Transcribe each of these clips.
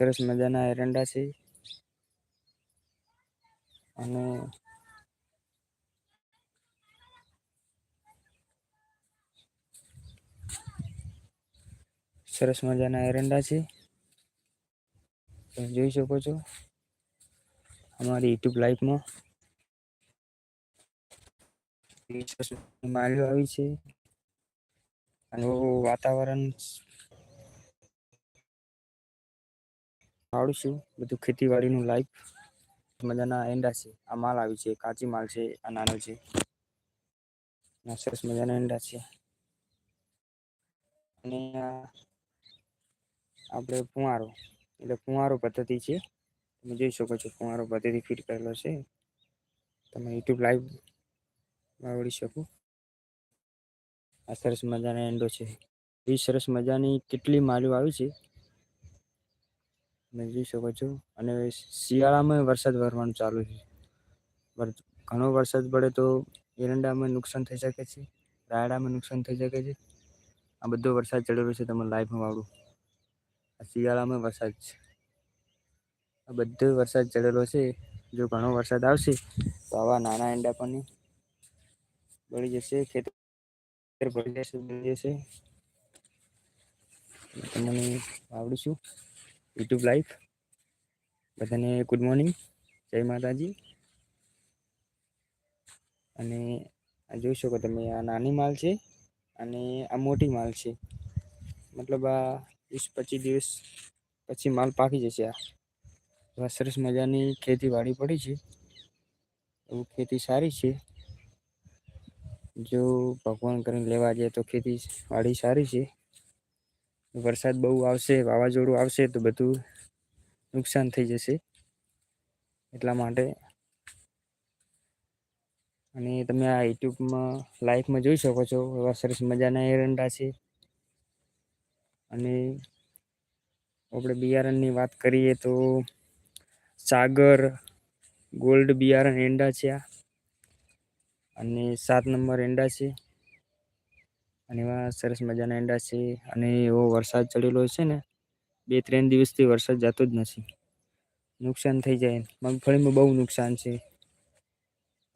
સરસ મજાના એરંડા છે. અને સરસ મજાના એરંડા છે. તમે જોઈ શકો છો અમારી યુટ્યુબ લાઈવમાં. માળીઓ આવી છે. અને વાતાવરણ આવડું છું. બધું ખેતીવાડીનું લાઈફ મજાના એંડા છે. આ માલ આવી છે, કાચી માલ છે, આ નાનો છે. સરસ મજાના એંડા છે. અને આપણે ફુવારો, એટલે ફુવારો પદ્ધતિ છે. તમે જોઈ શકો છો ફુવારો પદ્ધતિ ફિટ કરેલો છે. તમે યુટ્યુબ લાઈવ આવડી શકો. આ સરસ મજાના એંડો છે. એ સરસ મજાની કેટલી માળીઓ આવી છે? તમે જોઈ શકો છો. અને શિયાળામાં વરસાદ વરવાનું ચાલુ છે. ઘણો વરસાદ પડે તો એરંડામાં નુકસાન થઈ શકે છે, રાયડામાં નુકસાન થઈ શકે છે. આ બધો વરસાદ ચડેલો છે તમે વાળું. આ શિયાળામાં વરસાદ છે. આ બધો વરસાદ ચડેલો છે. જો ઘણો વરસાદ આવશે, તો આવા નાના એંડા પણ બળી જશે, ખેતર બળી જશે બળી જશે. તમને આવડીશું યુટ્યુબ લાઈવ બધાને ગુડ મોર્નિંગ જય માતાજી. અને આ જોઈ શકો તમે, આ નાની માલ છે અને આ મોટી માલ છે. મતલબ આ વીસ પચીસ દિવસ પછી માલ પાકી જશે આ. સરસ મજાની ખેતીવાડી પડી છે. એવું ખેતી સારી છે. જો ભગવાન કરીને લેવા જાય તો ખેતી વાડી સારી છે. વરસાદ બહુ આવશે, વાવાઝોડું આવશે તો બધું નુકસાન થઈ જશે એટલા માટે. અને તમે આ યુટ્યુબમાં લાઈફમાં જોઈ શકો છો, એવા સરસ મજાના એરંડા છે. અને આપણે બિયારણની વાત કરીએ તો સાગર, ગોલ્ડ બિયારણ એંડા છે આ. અને સાત નંબર એંડા છે. અને એમાં સરસ મજાના એંડા છે. અને એવો વરસાદ ચડેલો છે ને બે ત્રણ દિવસથી વરસાદ જતો જ નથી. નુકસાન થઈ જાય મગફળીમાં બહુ નુકસાન છે.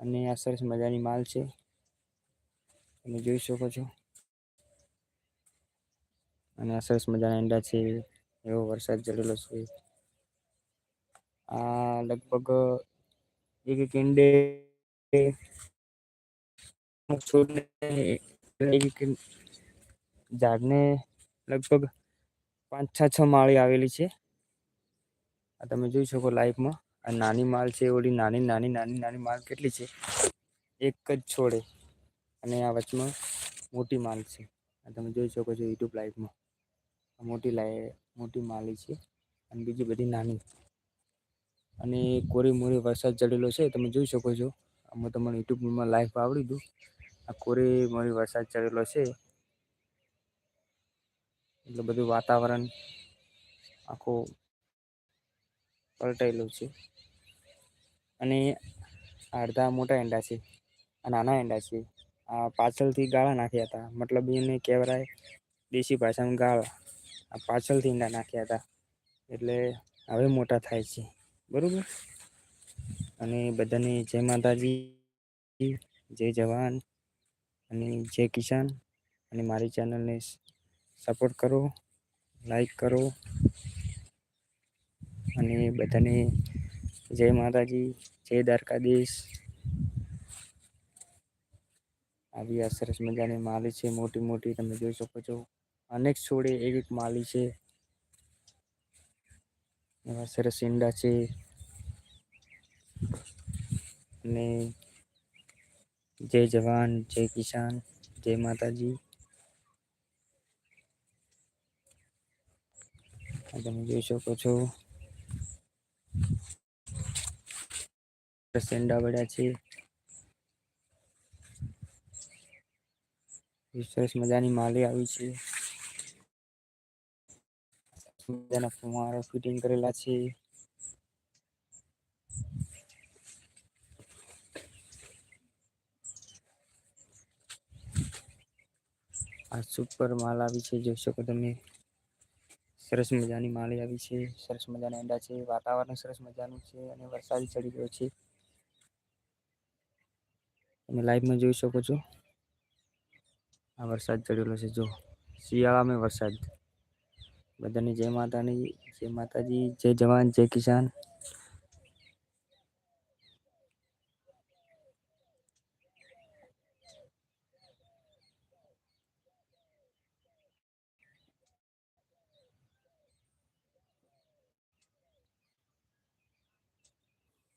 અને આ સરસ મજાની માલ છે. તમે જોઈ શકો છો. અને આ સરસ મજાના એંડા છે. એવો વરસાદ ચડેલો છે. આ લગભગ એક એક ઈંડે ઝાડને લગભગ પાંચ છ છ માળી આવેલી છે. આ તમે જોઈ શકો લાઈફમાં. આ નાની માલ છે, ઓલી નાની નાની નાની નાની માલ કેટલી છે? એક જ છોડે. અને આ વચમાં મોટી માલ છે. આ તમે જોઈ શકો છો યુટ્યુબ લાઈવમાં. મોટી લાઈ, મોટી માલી છે અને બીજી બધી નાની. અને કોરી મોરી વરસાદ ચડેલો છે, તમે જોઈ શકો છો. આમાં તમને યુટ્યુબમાં લાઈવ આવડી દઉં. આ કોરી મોરી વરસાદ ચડેલો છે. એટલે બધું વાતાવરણ આખું પલટાયેલું છે. અને અડધા મોટા એંડા છે, આ નાના એંડા છે. આ પાછળથી ગાળા નાખ્યા હતા. મતલબ એને કહેવાય દેશી ભાષામાં ગાળા. આ પાછળથી ઈંડા નાખ્યા હતા. એટલે હવે મોટા થાય છે. બરોબર? અને બધાને જય માતાજી, જય જવાન. અને જય કિસાન અને મારી ચેનલને સપોર્ટ કરો લાઈક કરો અને બધાને જય માતાજી, જય દ્વારકાધીશ. આવી આ સરસ મજાની માલી છે, મોટી મોટી તમે જોઈ શકો છો. અનેક છોડે એક એક માલી છે. એવા સરસ ઈંડા છે. અને જય જવાન જય કિસાન જય માતાજી તમે જોઈ શકો છો સેન્ડા પડ્યા છે સરસ મજાની માલી આવી છે મજાના ફુવારા ફિટિંગ કરેલા છે આ સુપર માલ આવી છે. જોઈ શકો તમે. સરસ મજાની માળી આવી છે. સરસ મજાના અંડા છે. વાતાવરણ સરસ મજાનું છે અને વરસાદ ચડી ગયો છે. તમે લાઈવમાં જોઈ શકો છો. આ વરસાદ ચડેલો છે. જો, શિયાળામાં વરસાદ. બધાની જય માતાની, જય માતાજી, જય જવાન, જય કિસાન.